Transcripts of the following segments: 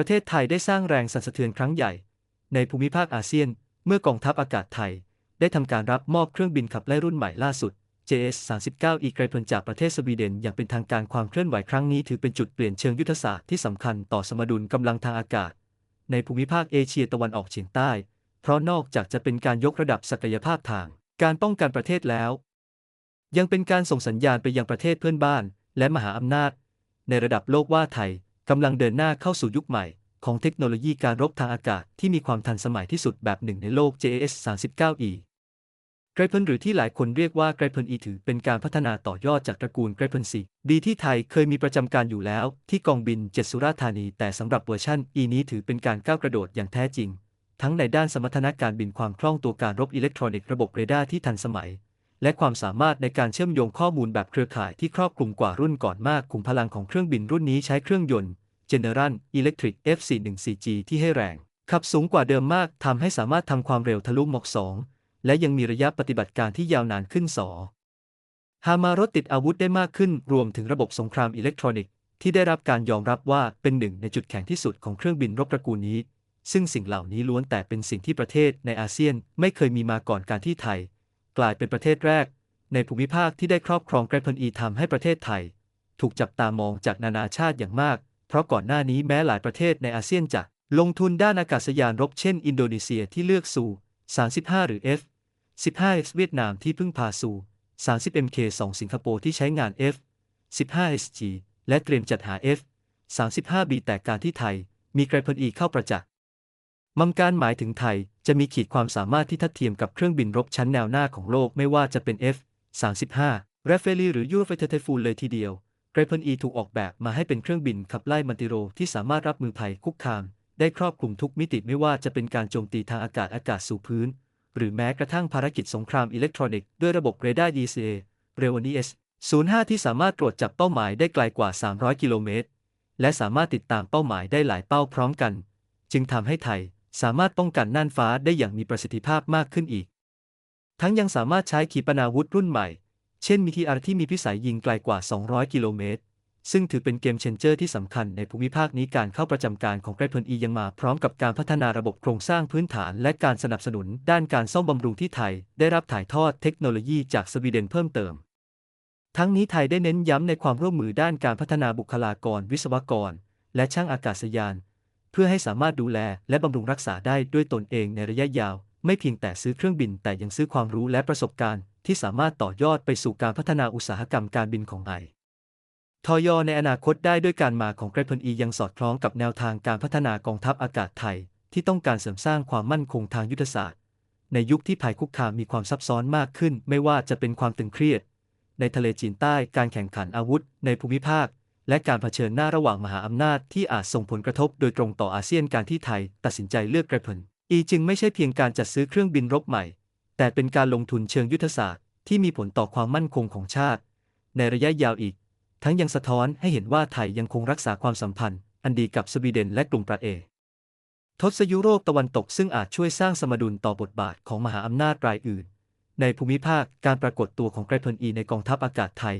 ประเทศไทยได้สร้างแรงสั่นสะเทือนครั้งใหญ่ ในภูมิภาคอาเซียน เมื่อกองทัพอากาศไทย ได้ทำการรับมอบเครื่องบินขับไล่รุ่นใหม่ล่าสุด JS-39 อีกไกลพลจากประเทศสวีเดนอย่างเป็นทางการความเคลื่อนไหวครั้งนี้ถือเป็นจุดเปลี่ยนเชิงยุทธศาสตร์ที่สำคัญต่อสมดุลกำลังทางอากาศ ในภูมิภาคเอเชียตะวันออกเฉียงใต้ เพราะนอกจากจะเป็นการยกระดับศักยภาพทาง การป้องกันประเทศแล้ว ยังเป็นการส่งสัญญาณไปยังประเทศเพื่อนบ้าน และมหาอำนาจ ในระดับโลกว่าไทย กำลังเดินหน้าเข้าสู่ยุคใหม่ ของเทคโนโลยีการรบทางอากาศที่มีความทันสมัยที่สุดแบบหนึ่งในโลก JAS 39E ไกรเพนหรือที่หลายคนเรียกว่าไกรเพน E ถือเป็นการพัฒนาต่อยอดจากตระกูลไกรเพนซีดีที่ไทยเคยมีประจำการอยู่แล้ว ที่กองบินเจ็ดสุราษฎร์ธานี แต่สำหรับเวอร์ชัน E นี้ถือเป็นการก้าวกระโดดอย่างแท้จริง ทั้งในด้านสมรรถนะการบินความคล่องตัวการรบอิเล็กทรอนิกส์ระบบเรดาร์ที่ทันสมัย และความสามารถในการเชื่อมโยงข้อมูลแบบเครือข่ายที่ครอบคลุมกว่ารุ่นก่อนมากขุมพลังของเครื่องบินรุ่นนี้ใช้เครื่องยนต์ General Electric F414G ที่ให้แรง ขับสูงกว่าเดิมมากทำให้สามารถทำความเร็วทะลุหมอก 2 และยังมีระยะปฏิบัติการที่ยาวนานขึ้นสอหามารถติดอาวุธได้มากขึ้นรวมถึงระบบสงครามอิเล็กทรอนิกส์ที่ได้รับการยอมรับว่าเป็นหนึ่งในจุดแข็งที่สุดของเครื่องบินรบตระกูลนี้ ซึ่งสิ่งเหล่านี้ล้วนแต่เป็นสิ่งที่ประเทศในอาเซียนไม่เคยมีมาก่อนการที่ไทย กลายเป็นประเทศแรก ในภูมิภาคที่ได้ครอบครองไกรพลอีทำให้ประเทศไทย ถูกจับตามองจากนานาชาติอย่างมาก เพราะก่อนหน้านี้แม้หลายประเทศในอาเซียนจะลงทุนด้านอากาศยานรบเช่น อินโดนีเซียที่เลือกสู่ 35 หรือ F 15 เวียดนามที่พึ่งพาสู่ 30MK2 สิงคโปร์ที่ใช้งาน F 15SG และเตรียมจัดหา F 35B แต่การที่ไทย มีไกรพลอีเข้าประจักษ์ มัมการหมายถึงไทยจะมีขีดความสามารถที่ทัดเทียมกับเครื่องบินรบชั้นแนวหน้าของโลกไม่ว่าจะเป็น F 35เรฟเฟลีหรือยูเฟเทเทฟูลเลยทีเดียวไกรพลอีถูกออกแบบมาให้เป็นเครื่องบินขับไล่มันติโร ที่สามารถรับมือภัยคุกคาม ได้ครอบคลุมทุกมิติไม่ว่าจะเป็นการโจมตีทางอากาศอากาศสู่พื้น หรือแม้กระทั่งภารกิจสงครามอิเล็กทรอนิกส์ด้วยระบบเรดาร์ DCA เรวนีเอส05 ที่สามารถตรวจจับเป้าหมายได้ไกลกว่า 300 กิโลเมตร และสามารถติดตามเป้าหมายได้หลายเป้าพร้อมกัน จึงทำให้ไทย สามารถป้องกันน่านฟ้าได้อย่างมีประสิทธิภาพมากขึ้นอีก ทั้งยังสามารถใช้ขีปนาวุธรุ่นใหม่ เช่นมีทีอาร์ที่มีพิสัยยิงไกลกว่า 200 กิโลเมตร ซึ่งถือเป็นเกมเชนเจอร์ที่สำคัญในภูมิภาคนี้การเข้าประจำการของไกรพลอียังมาพร้อมกับการพัฒนาระบบโครงสร้างพื้นฐาน และการสนับสนุนด้านการซ่อมบำรุงที่ไทย ได้รับถ่ายทอดเทคโนโลยีจากสวีเดนเพิ่มเติม ทั้งนี้ไทยได้เน้นย้ำในความร่วมมือด้านการพัฒนาบุคลากร วิศวกร และช่างอากาศยาน เพื่อให้สามารถดูแลและบำรุงรักษาได้ด้วยตนเองในระยะยาว ไม่เพียงแต่ซื้อเครื่องบินแต่ยังซื้อความรู้และประสบการณ์ ที่สามารถต่อยอดไปสู่การพัฒนาอุตสาหกรรมการบินของไทยทอยอในอนาคตได้ด้วยการมาของไกรพลอียังสอดคล้องกับแนวทางการพัฒนากองทัพอากาศไทย ที่ต้องการเสริมสร้างความมั่นคงทางยุทธศาสตร์ ในยุคที่ภัยคุกคามมีความซับซ้อนมากขึ้น ไม่ว่าจะเป็นความตึงเครียด ในทะเลจีนใต้การแข่งขันอาวุธ ในภูมิภาค และการเผชิญหน้าระหว่างมหาอำนาจที่อาจส่งผลกระทบโดยตรงต่ออาเซียนการที่ไทย ตัดสินใจเลือกไกรพลอีจึงไม่ใช่เพียงการจัดซื้อเครื่องบินรบใหม่ แต่เป็นการลงทุนเชิงยุทธศาสตร์ที่มีผลต่อความมั่นคงของชาติ ในระยะยาวอีก ทั้งยังสะท้อนให้เห็นว่าไทยยังคงรักษาความสัมพันธ์ อันดีกับสวีเดนและกลุ่มประเอทศยุโรปตะวันตกซึ่งอาจช่วยสร้างสมดุลต่อบทบาทของมหาอำนาจรายอื่น ในภูมิภาคการปรากฏตัวของไกรพลอีในกองทัพอากาศไทย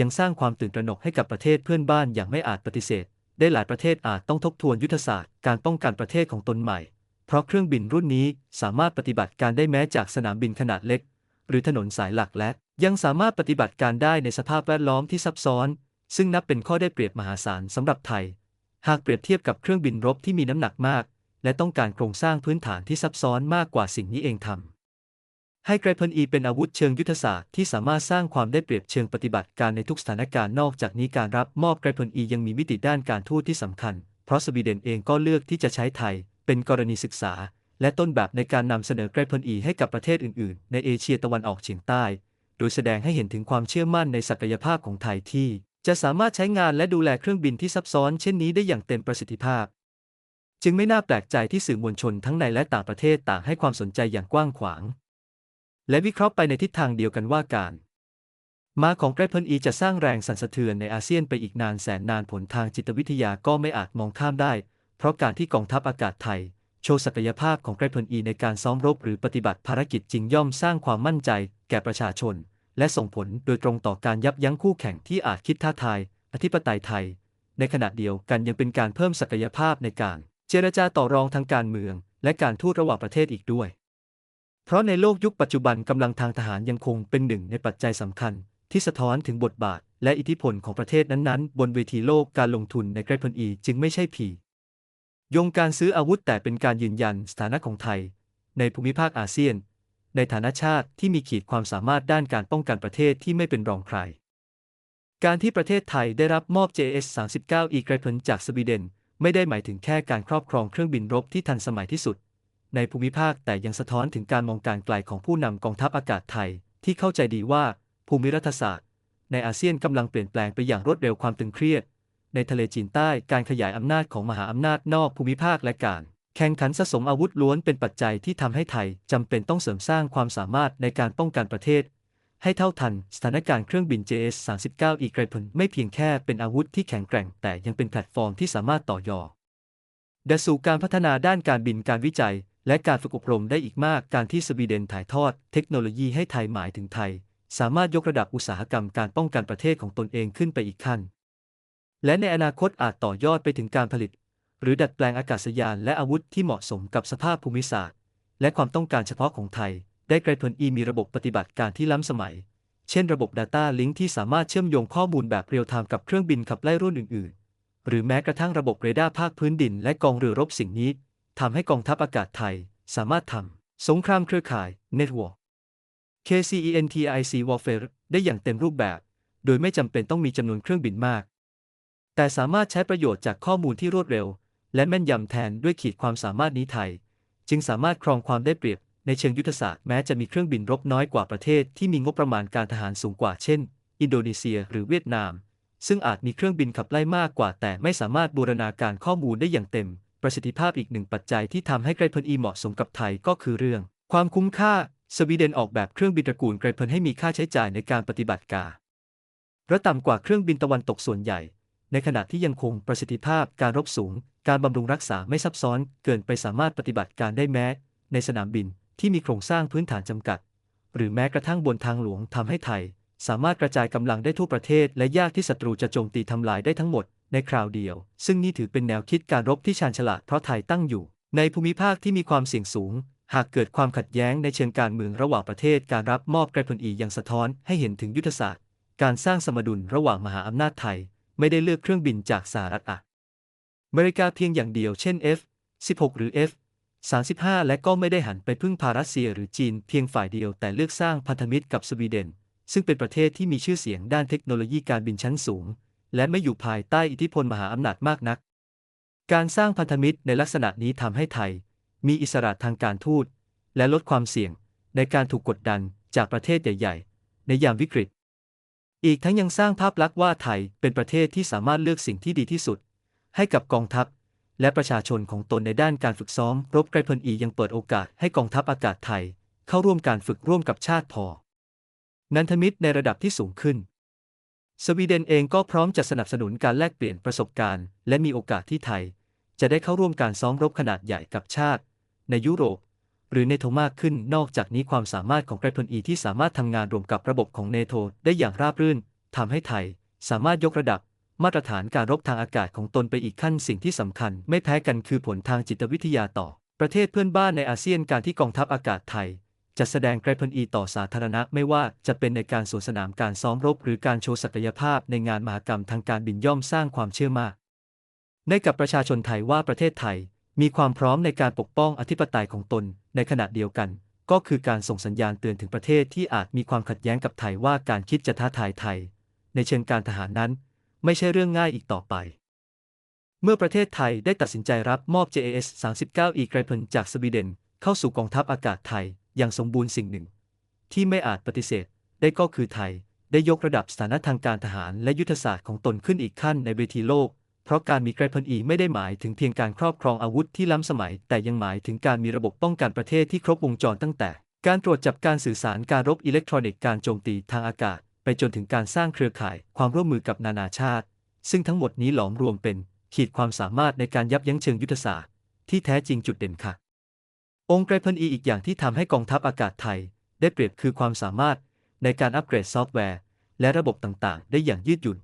ยังสร้างความตื่นตระหนกให้กับประเทศเพื่อนบ้านอย่างไม่อาจปฏิเสธ ได้หลายประเทศอาจต้องทบทวนยุทธศาสตร์การป้องกันประเทศของตนใหม่ เพราะเครื่องบินรุ่นนี้สามารถปฏิบัติการได้แม้จากสนามบินขนาดเล็ก หรือถนนสายหลักและ ยังสามารถปฏิบัติการได้ในสภาพแวดล้อมที่ซับซ้อน ซึ่งนับเป็นข้อได้เปรียบมหาศาลสำหรับไทย หากเปรียบเทียบกับเครื่องบินรบที่มีน้ำหนักมาก และต้องการโครงสร้างพื้นฐานที่ซับซ้อนมากกว่าสิ่งนี้เองทำ ให้ไกรพลอีเป็นอาวุธเชิงยุทธศาสตร์ที่สามารถสร้างความได้เปรียบเชิงปฏิบัติการในทุกสถานการณ์นอกจากนี้การรับมอบไกรพลอียังมีมิติด้านการทูตที่สำคัญ เพราะสวีเดนเองก็เลือกที่จะใช้ไทย เป็นกรณีศึกษา และต้นแบบในการนำเสนอไกรพลอีให้กับประเทศอื่น ๆ ในเอเชียตะวันออกเฉียงใต้ โดยแสดงให้เห็นถึงความเชื่อมั่นในศักยภาพของไทยที่ จะสามารถใช้งานและดูแลเครื่องบินที่ซับซ้อน เช่นนี้ได้อย่างเต็มประสิทธิภาพ จึงไม่น่าแปลกใจที่สื่อมวลชนทั้งในและต่างประเทศต่างให้ความสนใจอย่างกว้างขวาง และวิเคราะห์ไปในทิศทางเดียวกันว่าการ มาของไกรพลอีจะสร้างแรงสั่นสะเทือนในอาเซียนไปอีกนานแสนนานผลทางจิตวิทยาก็ไม่อาจมองข้ามได้ เพราะการที่กองทัพอากาศไทย โชว์ศักยภาพของไกรพลอีในการซ้อมรบหรือปฏิบัติภารกิจจริงย่อมสร้างความมั่นใจ แก่ประชาชน และส่งผลโดยตรงต่อการยับยั้งคู่แข่งที่อาจคิดท้าทาย อธิปไตยไทย ในขณะเดียวกันยังเป็นการเพิ่มศักยภาพในการ เจรจาต่อรองทางการเมือง และการทูตระหว่างประเทศอีกด้วย เพราะในโลกยุคปัจจุบันกำลังทางทหารยังคงเป็นหนึ่งในปัจจัยสำคัญ ที่สะท้อนถึงบทบาท และอิทธิพลของประเทศนั้นๆ บนเวทีโลกการลงทุนในไกรพลอีจึงไม่ใช่ผียงการซื้ออาวุธแต่เป็นการยืนยันสถานะของไทย ในภูมิภาคอาเซียน ในฐานะชาติที่มีขีดความสามารถด้านการป้องกันประเทศที่ไม่เป็นรองใคร การที่ประเทศไทยได้รับมอบ JS-39E ไกรพลจากสวีเดน ไม่ได้หมายถึงแค่การครอบครองเครื่องบินรบที่ทันสมัยที่สุด ในภูมิภาคแต่ยังสะท้อนถึงการมองการไกลของผู้นำกองทัพอากาศไทย ที่เข้าใจดีว่าภูมิรัฐศาสตร์ ในอาเซียนกำลังเปลี่ยนแปลงไปอย่างรวดเร็วความตึงเครียด ในทะเลจีนใต้การขยายอำนาจของมหาอำนาจนอกภูมิภาคและการแข่งขันสะสมอาวุธล้วนเป็นปัจจัยที่ทำให้ไทยจำเป็นต้องเสริมสร้างความสามารถในการป้องกันประเทศ ให้เท่าทันสถานการณ์เครื่องบิน JS-39 อีกไกรพลไม่เพียงแค่เป็นอาวุธที่แข็งแกร่ง แต่ยังเป็นแพลตฟอร์มที่สามารถต่อยอดดสู่การพัฒนาด้านการบินการวิจัย และการฝึกอบรมได้อีกมากการที่สวีเดนถ่ายทอดเทคโนโลยีให้ไทยหมายถึงไทย สามารถยกระดับอุตสาหกรรมการป้องกันประเทศของตนเองขึ้นไปอีกขั้น และในอนาคตอาจต่อยอดไปถึงการผลิต หรือดัดแปลงอากาศยานและอาวุธที่เหมาะสมกับสภาพภูมิศาสตร์ และความต้องการเฉพาะของไทย ได้ไกลพลอีมีระบบปฏิบัติการที่ล้ำสมัย เช่นระบบ Data Link ที่สามารถเชื่อมโยงข้อมูลแบบเรียลไทม์กับเครื่องบินขับไล่รุ่นอื่น ๆ หรือแม้กระทั่งระบบเรดาร์ภาคพื้นดินและกองเรือรบสิ่งนี้ ทำให้กองทัพอากาศไทย สามารถทำสงครามเครือข่าย Network KCENTIC Warfare ได้อย่างเต็มรูปแบบ โดยไม่จำเป็นต้องมีจำนวนเครื่องบินมาก แต่สามารถใช้ประโยชน์จากข้อมูลที่รวดเร็ว และแม่นยำแทนด้วยขีดความสามารถนี้ไทย จึงสามารถครองความได้เปรียบในเชิงยุทธศาสตร์แม้จะมีเครื่องบินรบน้อยกว่าประเทศที่มีงบประมาณการทหารสูงกว่าเช่น อินโดนีเซียหรือเวียดนาม ซึ่งอาจมีเครื่องบินขับไล่มากกว่า แต่ไม่สามารถบูรณาการข้อมูลได้อย่างเต็ม ประสิทธิภาพอีกหนึ่งปัจจัยที่ทำให้ไกรเพลอีเหมาะสมกับไทยก็คือเรื่อง ความคุ้มค่า สวีเดนออกแบบเครื่องบินตระกูลไกรเพลให้มีค่าใช้จ่ายในการปฏิบัติการระต่ำกว่าเครื่องบินตะวันตกส่วนใหญ่ ในขณะที่ยังคงประสิทธิภาพการรบสูง การบำรุงรักษาไม่ซับซ้อน เกินไปสามารถปฏิบัติการได้แม้ ในสนามบินที่มีโครงสร้างพื้นฐานจำกัด หรือแม้กระทั่งบนทางหลวงทำให้ไทย สามารถกระจายกำลังได้ทั่วประเทศ และยากที่ศัตรูจะโจมตีทำลายได้ทั้งหมด ในคราวเดียว ซึ่งนี่ถือเป็นแนวคิดการรบที่ชาญฉลาดเพราะไทยตั้งอยู่ ในภูมิภาคที่มีความเสี่ยงสูง หากเกิดความขัดแย้งในเชิงการเมืองระหว่างประเทศการรับมอบไกรพลอียังสะท้อนให้เห็นถึงยุทธศาสตร์ การสร้างสมดุลระหว่างมหาอำนาจไทย ไม่ได้เลือกเครื่องบินจากสหรัฐอะเมริกาเพียงอย่างเดียวเช่น F-16 หรือ F 35 และก็ไม่ได้หันไปพึ่งพารัสเซียหรือจีนเพียงฝ่ายเดียวแต่เลือกสร้างพันธมิตรกับสวีเดน ซึ่งเป็นประเทศที่มีชื่อเสียงด้านเทคโนโลยีการบินชั้นสูง และไม่อยู่ภายใต้อิทธิพลมหาอำนาจมากนัก การสร้างพันธมิตรในลักษณะนี้ทำให้ไทย มีอิสระทางการทูต และลดความเสี่ยงในการถูกกดดันจากประเทศใหญ่ ๆ ในยามวิกฤต อีกทั้งยังสร้างภาพลักษณ์ว่าไทยเป็นประเทศที่สามารถเลือกสิ่งที่ดีที่สุด ให้กับกองทัพ และประชาชนของตนในด้านการฝึกซ้อม รบไกรพลอียังเปิดโอกาสให้กองทัพอากาศไทย เข้าร่วมการฝึกร่วมกับชาติพอนันทมิตรในระดับที่สูงขึ้น สวีเดนเองก็พร้อมจะสนับสนุนการแลกเปลี่ยนประสบการณ์ และมีโอกาสที่ไทย จะได้เข้าร่วมการซ้อมรบขนาดใหญ่กับชาติ ในยุโรป หรือเนโธมากขึ้นนอกจากนี้ความสามารถของไกรพลอีที่สามารถทำงานรวมกับระบบของเนโธได้อย่างราบรื่นทำให้ไทย สามารถยกระดับมาตรฐานการรบทางอากาศของตนไปอีกขั้นสิ่งที่สำคัญ ไม่แพ้กันคือผลทางจิตวิทยาต่อ ประเทศเพื่อนบ้านในอาเซียนการที่กองทัพอากาศไทย จะแสดงไกรพลอีต่อสาธารณะไม่ว่าจะเป็นในการสวนสนามการซ้อมรบ หรือการโชว์ศักยภาพในงานมหกรรมทางการบินย่อมสร้างความเชื่อมั่นในกับประชาชนไทยว่าประเทศไทย มีความพร้อมในการปกป้องอธิปไตยของตน ในขณะเดียวกัน ก็คือการส่งสัญญาณเตือนถึงประเทศที่อาจมีความขัดแย้งกับไทยว่าการคิดจะท้าทายไทย ในเชิงการทหารนั้น ไม่ใช่เรื่องง่ายอีกต่อไปเมื่อประเทศไทยได้ตัดสินใจรับมอบ JAS 39 E ไกรพลจากสวีเดน เข้าสู่กองทัพอากาศไทย อย่างสมบูรณ์สิ่งหนึ่ง ที่ไม่อาจปฏิเสธได้ก็คือไทยได้ยกระดับสถานะทางการทหารและยุทธศาสตร์ของตนขึ้นอีกขั้นในเวทีโลก เพราะการมีไกรพลอีไม่ได้หมายถึงเพียงการครอบครองอาวุธที่ล้ำสมัย แต่ยังหมายถึงการมีระบบป้องกันประเทศที่ครบวงจรตั้งแต่ การตรวจจับการสื่อสารการรบอิเล็กทรอนิกส์การโจมตีทางอากาศ ไปจนถึงการสร้างเครือข่ายความร่วมมือกับนานาชาติ ซึ่งทั้งหมดนี้หลอมรวมเป็นขีดความสามารถในการยับยั้งเชิงยุทธศาสตร์ที่แท้จริงจุดเด่นค่ะ องค์ไกรพลอีอีกอย่างที่ทำให้กองทัพอากาศไทย ได้เปรียบคือความสามารถในการอัปเกรดซอฟต์แวร์ และระบบต่างๆ ได้อย่างยืดหยุ่น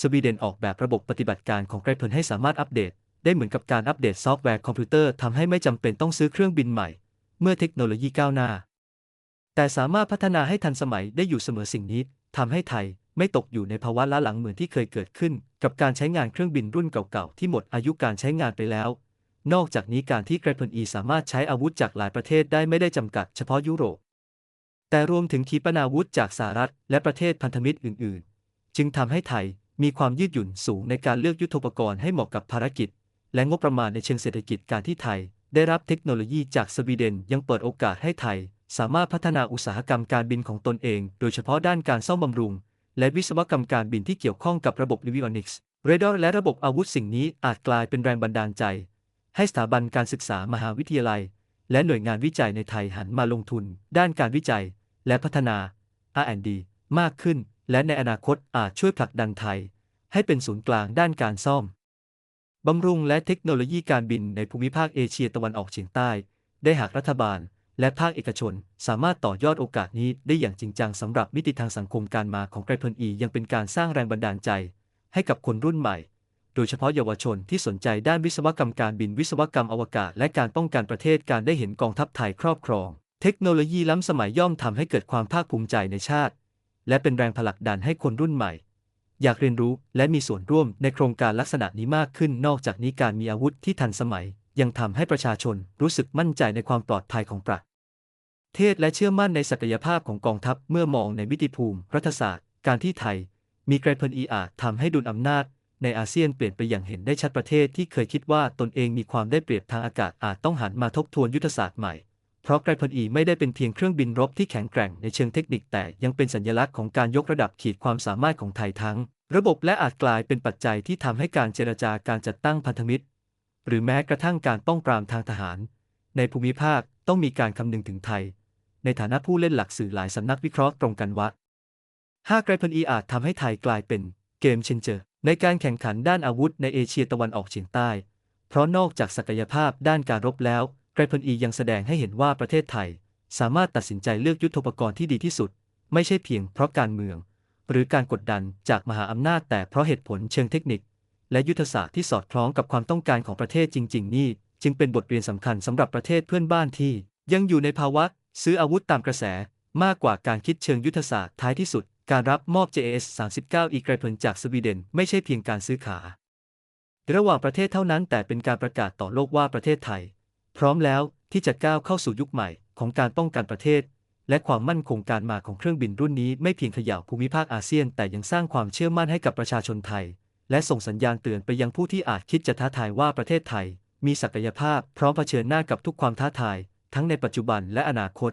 สวีเดนออกแบบระบบปฏิบัติการของไกรเพลินให้สามารถอัปเดต ได้เหมือนกับการอัปเดตซอฟต์แวร์คอมพิวเตอร์ทำให้ไม่จำเป็นต้องซื้อเครื่องบินใหม่ เมื่อเทคโนโลยีก้าวหน้า แต่สามารถพัฒนาให้ทันสมัยได้อยู่เสมอสิ่งนี้ทำให้ไทยไม่ตกอยู่ในภาวะล้าหลังเหมือนที่เคยเกิดขึ้น กับการใช้งานเครื่องบินรุ่นเก่าๆที่หมดอายุการใช้งานไปแล้ว นอกจากนี้การที่ไกรเพลนอีสามารถใช้อาวุธจากหลายประเทศได้ไม่ได้จำกัดเฉพาะยุโรป แต่รวมถึงขีปนาวุธจากสหรัฐและประเทศพันธมิตรอื่น ๆ จึงทำให้ไทยมีความยืดหยุ่นสูงในการเลือกยุทโธปกรณ์ให้เหมาะกับภารกิจ และงบประมาณในเชิงเศรษฐกิจการที่ไทย ได้รับเทคโนโลยีจากสวีเดนยังเปิดโอกาสให้ไทย สามารถพัฒนาอุตสาหกรรมการบินของตนเอง โดยเฉพาะด้านการซ่อมบำรุง และวิศวกรรมการบินที่เกี่ยวข้องกับระบบลิวิออนิกส์เรดาร์และระบบอาวุธสิ่งนี้อาจกลายเป็นแรงบันดาลใจ ให้สถาบันการศึกษามหาวิทยาลัย และหน่วยงานวิจัยในไทยหันมาลงทุน ด้านการวิจัย และพัฒนา R&D มากขึ้น และในอนาคตอาจช่วยผลักดันไทย ให้เป็นศูนย์กลางด้านการซ่อมบำรุงและเทคโนโลยีการบินในภูมิภาคเอเชียตะวันออกเฉียงใต้ ได้หากรัฐบาล และภาคเอกชน สามารถต่อยอดโอกาสนี้ได้อย่างจริงจังสำหรับมิติทางสังคมการมาของไกรเพลนอียังเป็นการสร้างแรงบันดาลใจ ให้กับคนรุ่นใหม่ โดยเฉพาะเยาวชนที่สนใจด้านวิศวกรรมการบินวิศวกรรมอวกาศ และการป้องกันประเทศการได้เห็นกองทัพไทยครอบครอง เทคโนโลยีล้ำสมัยย่อมทำให้เกิดความภาคภูมิใจในชาติ และเป็นแรงผลักดันให้คนรุ่นใหม่ อยากเรียนรู้และมีส่วนร่วมในโครงการลักษณะนี้มากขึ้น นอกจากนี้การมีอาวุธที่ทันสมัย ยังทำให้ประชาชนรู้สึกมั่นใจในความปลอดภัยของประเทศและเชื่อมั่นในศักยภาพของกองทัพเมื่อมองในมิติภูมิ รัฐศาสตร์ การที่ไทย มีไกรเพลนอีอาจทำให้ดุลอำนาจ ในอาเซียนเปลี่ยนไปอย่างเห็นได้ชัดประเทศที่เคยคิดว่าตนเองมีความได้เปรียบทางอากาศอาจต้องหันมาทบทวนยุทธศาสตร์ใหม่ เพราะไกรพลอีไม่ได้เป็นเพียงเครื่องบินรบที่แข็งแกร่งในเชิงเทคนิคแต่ยังเป็นสัญลักษณ์ของการยกระดับขีดความสามารถของไทยทั้ง ระบบและอาจกลายเป็นปัจจัยที่ทำให้การเจรจาการจัดตั้งพันธมิตร หรือแม้กระทั่งการป้องปรามทางทหาร ในภูมิภาคต้องมีการคำนึงถึงไทย ในฐานะผู้เล่นหลักสื่อหลายสำนักวิเคราะห์ตรงกันว่าหากไกรพลอีอาจทำให้ไทยกลายเป็นเกมเชนเจอร์ ในการแข่งขันด้านอาวุธในเอเชียตะวันออกเฉียงใต้ เพราะนอกจากศักยภาพด้านการรบแล้วไกรพลอียังแสดงให้เห็นว่าประเทศไทย สามารถตัดสินใจเลือกยุทธปกรณ์ที่ดีที่สุด ไม่ใช่เพียงเพราะการเมือง หรือการกดดันจากมหาอำนาจแต่เพราะเหตุผลเชิงเทคนิค และยุทธศาสตร์ที่สอดคล้องกับความต้องการของประเทศจริง ๆ นี่ จึงเป็นบทเรียนสำคัญสำหรับประเทศเพื่อนบ้านที่ ยังอยู่ในภาวะ ซื้ออาวุธตามกระแสมากกว่าการคิดเชิงยุทธศาสตร์ท้ายที่สุด การรับมอบ JS 39 อีไกรเพลินจากสวีเดนไม่ใช่เพียงการซื้อขา ระหว่างประเทศเท่านั้นแต่เป็นการประกาศต่อโลกว่าประเทศไทย พร้อมแล้วที่จะก้าวเข้าสู่ยุคใหม่ของการป้องกันประเทศ และความมั่นคงการมาของเครื่องบินรุ่นนี้ไม่เพียงขย่าภูมิภาคอาเซียน แต่ยังสร้างความเชื่อมั่นให้กับประชาชนไทย และส่งสัญญาณเตือนไปยังผู้ที่อาจคิดจะท้าทายว่าประเทศไทย มีศักยภาพพร้อมเผชิญหน้ากับทุกความท้าทาย ทั้งในปัจจุบันและอนาคต